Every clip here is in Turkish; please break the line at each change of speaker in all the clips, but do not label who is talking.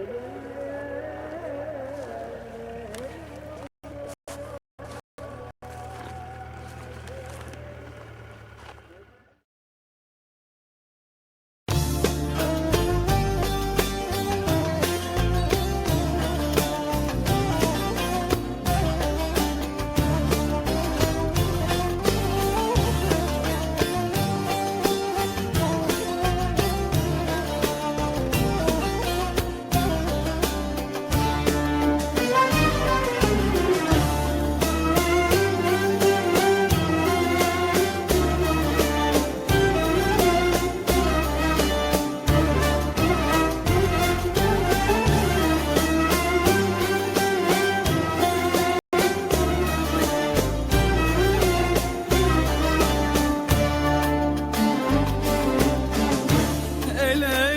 Mm-hmm. Eleydim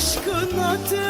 Aşkın ateşini